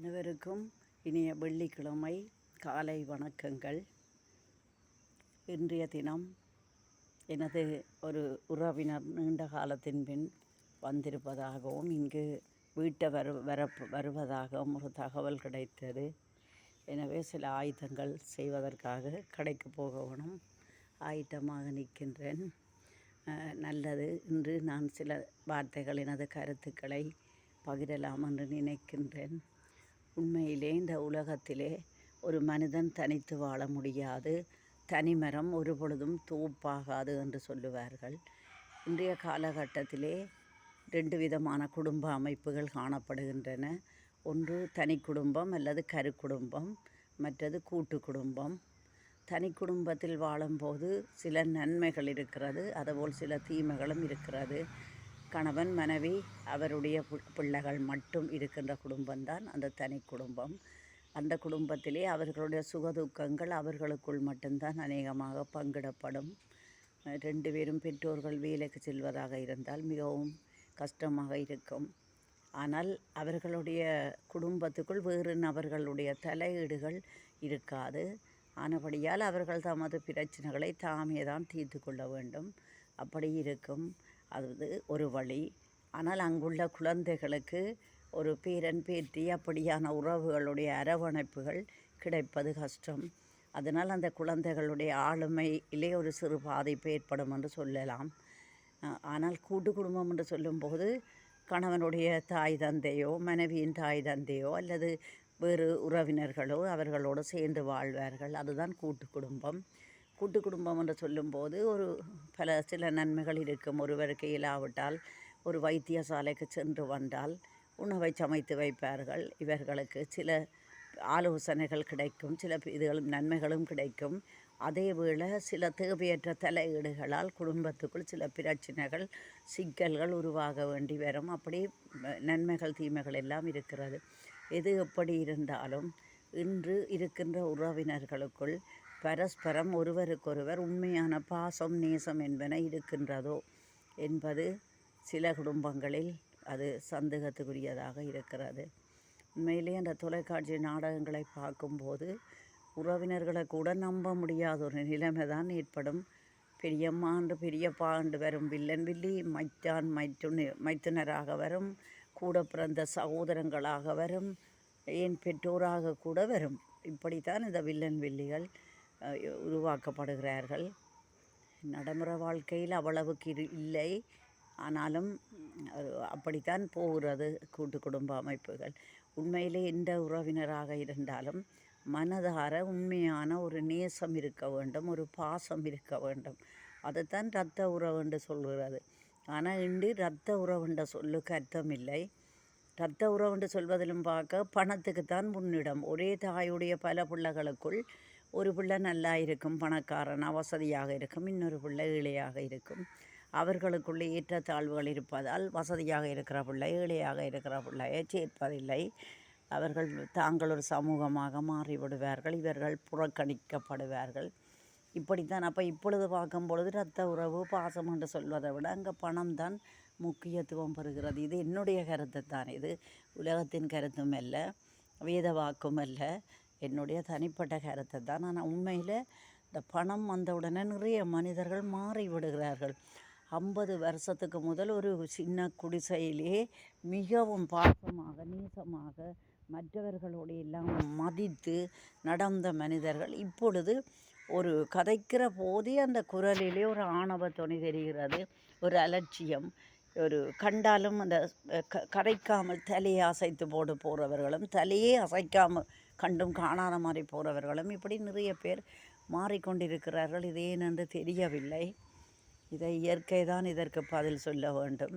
அனைவருக்கும் இனிய வெள்ளிக்கிழமை காலை வணக்கங்கள். இன்றைய தினம் எனது ஒரு உறவினர் நீண்ட காலத்தின் பின் வந்திருப்பதாகவும் இங்கு வீட்டை வரு வர வருவதாகவும் ஒரு தகவல் கிடைத்தது. எனவே சில ஆயுதங்கள் செய்வதற்காக கடைக்கு போகணும் ஆயிட்டமாக நிற்கின்றேன். நல்லது. இன்று நான் சில வார்த்தைகள் எனது கருத்துக்களை பகிரலாம் என்று நினைக்கின்றேன். உண்மையிலே இந்த உலகத்திலே ஒரு மனிதன் தனித்து வாழ முடியாது. தனிமரம் ஒரு பொழுதும் தூப்பாகாது என்று சொல்லுவார்கள். இன்றைய காலகட்டத்திலே ரெண்டு விதமான குடும்ப அமைப்புகள் காணப்படுகின்றன. ஒன்று தனி குடும்பம் அல்லது கரு குடும்பம் மற்றது கூட்டு குடும்பம். தனி குடும்பத்தில் வாழும்போது சில நன்மைகள் இருக்கிறது அதுபோல் சில தீமைகளும் இருக்கிறது. கணவன் மனைவி அவருடைய பு- பிள்ளைகள் மட்டும் இருக்கின்ற குடும்பம்தான் அந்த தனி குடும்பம். அந்த குடும்பத்திலே அவர்களுடைய சுகதுக்கங்கள் அவர்களுக்குள் மட்டும்தான் அநேகமாக பங்கிடப்படும். ரெண்டு பேரும் பெற்றோர்கள் வேலைக்கு செல்வதாக இருந்தால் மிகவும் கஷ்டமாக இருக்கும். ஆனால் அவர்களுடைய குடும்பத்துக்குள் வேறு நபர்களுடைய தலையீடுகள் இருக்காது. ஆனபடியால் அவர்கள் தமது பிரச்சனைகளை தாமே தான் தீர்த்து கொள்ள வேண்டும். அப்படி இருக்கும். அது ஒரு வழி. ஆனால் அங்குள்ள குழந்தைகளுக்கு ஒரு பேரன் பேத்தி அப்படியான உறவுகளுடைய அரவணைப்புகள் கிடைப்பது கஷ்டம். அதனால் அந்த குழந்தைகளுடைய ஆளுமையிலே ஒரு சிறு பாதிப்பு ஏற்படும் என்று சொல்லலாம். ஆனால் கூட்டு குடும்பம் என்று சொல்லும்போது கணவனுடைய தாய் தந்தையோ மனைவியின் தாய் தந்தையோ அல்லது வேறு உறவினர்களோ அவர்களோடு சேர்ந்து வாழ்வார்கள். அதுதான் கூட்டு குடும்பம். கூட்டு குடும்பம் என்று சொல்லும்போது ஒரு பல சில நன்மைகள் இருக்கும். ஒருவருக்கு இல்லாவிட்டால் ஒரு வைத்தியசாலைக்கு சென்று வந்தால் உணவை சமைத்து வைப்பார்கள். இவர்களுக்கு சில ஆலோசனைகள் கிடைக்கும் சில இதுகளும் நன்மைகளும் கிடைக்கும். அதே வேளை சில தேவையற்ற தலையீடுகளால் குடும்பத்துக்குள் சில பிரச்சனைகள் சிக்கல்கள் உருவாக வேண்டி வரும். அப்படி நன்மைகள் தீமைகள் எல்லாம் இருக்கிறது. எது எப்படி இருந்தாலும் இன்று இருக்கின்ற உறவினர்களுக்குள் பரஸ்பரம் ஒருவருக்கொருவர் உண்மையான பாசம் நேசம் என்பன இருக்கின்றதோ என்பது சில குடும்பங்களில் அது சந்தேகத்துக்குரியதாக இருக்கிறது. உண்மையிலே அந்த தொலைக்காட்சி நாடகங்களை பார்க்கும்போது உறவினர்களை கூட நம்ப முடியாத ஒரு நிலைமை தான் ஏற்படும். பெரியம்மாண்டு பெரியப்பாண்டு வரும் வில்லன் வில்லி மைத்தான் மைத்துனி மைத்துனராக வரும் கூட பிறந்த சகோதரங்களாக வரும் ஏன் பெற்றோராக கூட வரும். இப்படித்தான் இந்த வில்லன் வில்லிகள் உருவாக்கப்படுகிறார்கள். நடைமுறை வாழ்க்கையில் அவ்வளவுக்கு இரு இல்லை. ஆனாலும் அப்படித்தான் போகிறது கூட்டு குடும்ப அமைப்புகள். உண்மையிலே எந்த உறவினராக இருந்தாலும் மனதார உண்மையான ஒரு நேசம் இருக்க வேண்டும் ஒரு பாசம் இருக்க வேண்டும். அதைத்தான் இரத்த உறவு என்று சொல்கிறது. ஆனால் இன்று இரத்த உறவு என்ற சொல்லுக்கு அர்த்தம் இல்லை. இரத்த உறவுண்டு சொல்வதிலும் பார்க்க பணத்துக்குத்தான் முன்னிடம். ஒரே தாயுடைய பல பிள்ளைகளுக்குள் ஒரு பிள்ளை நல்லா இருக்கும் பணக்காரனாக வசதியாக இருக்கும் இன்னொரு பிள்ளை ஏழையாக இருக்கும். அவர்களுக்குள்ளே ஏற்றத்தாழ்வுகள் இருப்பதால் வசதியாக இருக்கிற பிள்ளை ஏழையாக இருக்கிற பிள்ளையை சேர்ப்பதில்லை. அவர்கள் தாங்கள் ஒரு சமூகமாக மாறிவிடுவார்கள் இவர்கள் புறக்கணிக்கப்படுவார்கள். இப்படித்தான். அப்போ இப்பொழுது பார்க்கும் பொழுது ரத்த உறவு பாசம் என்று சொல்வதை விட அங்கே பணம் தான் முக்கியத்துவம் பெறுகிறது. இது என்னுடைய கருத்து தான் இது உலகத்தின் கருத்தும் அல்ல வேத வாக்கும் அல்ல. என்னுடைய தனிப்பட்ட கருத்தை தான். ஆனால் உண்மையில் இந்த பணம் வந்தவுடனே நிறைய மனிதர்கள் மாறிவிடுகிறார்கள் ஐம்பது வருஷத்துக்கு முதல் ஒரு சின்ன குடிசையிலே மிகவும் பாசமாக நீசமாக மற்றவர்களோடு எல்லாம் மதித்து நடந்த மனிதர்கள் இப்பொழுது ஒரு கதைக்கிற போதே அந்த குரலிலே ஒரு ஆணவ துணி தெரிகிறது. ஒரு அலட்சியம் ஒரு கண்டாலும் அந்த க கரைக்காமல் தலையை அசைத்து போட்டு போகிறவர்களும் தலையே அசைக்காமல் கண்டும் காணாத மாதிரி போகிறவர்களும் இப்படி நிறைய பேர் மாறிக்கொண்டிருக்கிறார்கள். இது ஏனென்று தெரியவில்லை. இதை இயற்கை தான் இதற்கு பதில் சொல்ல வேண்டும்.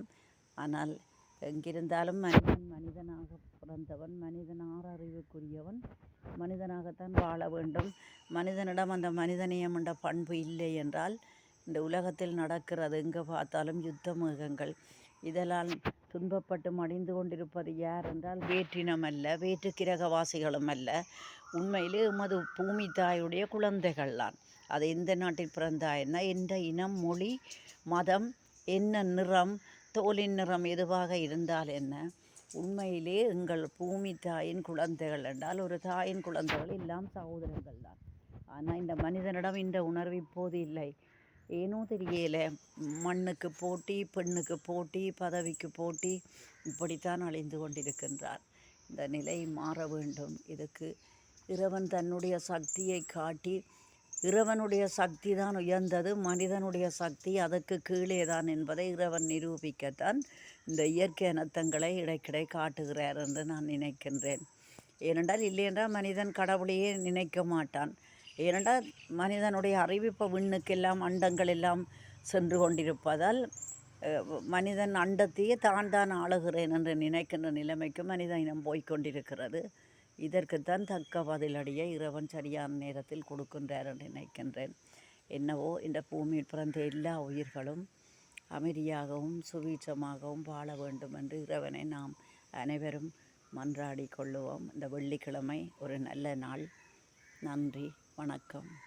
ஆனால் எங்கிருந்தாலும் மனிதன் மனிதனாக பிறந்தவன் மனிதன் ஆறறிவுக்குரியவன் மனிதனாகத்தான் வாழ வேண்டும். மனிதனிடம் அந்த மனிதநேயம் என்ற பண்பு இல்லை என்றால் இந்த உலகத்தில் நடக்கிறது எங்கே பார்த்தாலும் யுத்த மிருகங்கள் இதனால் துன்பப்பட்டு மடிந்து கொண்டிருப்பது யார் என்றால் வேற்றினம் அல்ல வேற்று கிரகவாசிகளும் அல்ல உண்மையிலே உமது பூமி தாயுடைய குழந்தைகள் தான் அது எந்த நாட்டில் பிறந்தா என்ன? எந்த இனம் மொழி மதம் என்ன நிறம் தோலின் நிறம் எதுவாக இருந்தால் என்ன? உண்மையிலே எங்கள் பூமி தாயின் குழந்தைகள் என்றால் ஒரு தாயின் குழந்தைகள் எல்லாம் சகோதரர்கள் தான் ஆனால் இந்த மனிதனிடம் இந்த உணர்வு இப்போது இல்லை. ஏனோ தெரியல. மண்ணுக்கு போட்டி பெண்ணுக்கு போட்டி பதவிக்கு போட்டி இப்படித்தான் அழிந்து கொண்டிருக்கின்றார். இந்த நிலை மாற வேண்டும். இதுக்கு இறைவன் தன்னுடைய சக்தியை காட்டி இறைவனுடைய சக்தி தான் உயர்ந்தது மனிதனுடைய சக்தி அதற்கு கீழே தான் என்பதை இறைவன் நிரூபிக்கத்தான் இந்த இயற்கை அனர்த்தங்களை இடைக்கிடை காட்டுகிறார் என்று நான் நினைக்கின்றேன். ஏனென்றால் இல்லையென்றால் மனிதன் கடவுளையே நினைக்க மாட்டான். ஏனென்றால் மனிதனுடைய அறிவிப்பு விண்ணுக்கெல்லாம் அண்டங்கள் எல்லாம் சென்று கொண்டிருப்பதால் மனிதன் அண்டத்தையே தான் தான் ஆளுகிறேன் என்று நினைக்கின்ற நிலைமைக்கு மனித இனம் போய்க்கொண்டிருக்கிறது இதற்குத்தான் தக்க பதிலடியை இறைவன் சரியான நேரத்தில் கொடுக்கின்றார் என்று நினைக்கின்றேன். என்னவோ இந்த பூமியில் பிறந்த எல்லா உயிர்களும் அமைதியாகவும் சுவீட்சமாகவும் வாழ வேண்டும் என்று இறைவனை நாம் அனைவரும் மன்றாடி கொள்ளுவோம். இந்த வெள்ளிக்கிழமை ஒரு நல்ல நாள். நன்றி. வணக்கம்.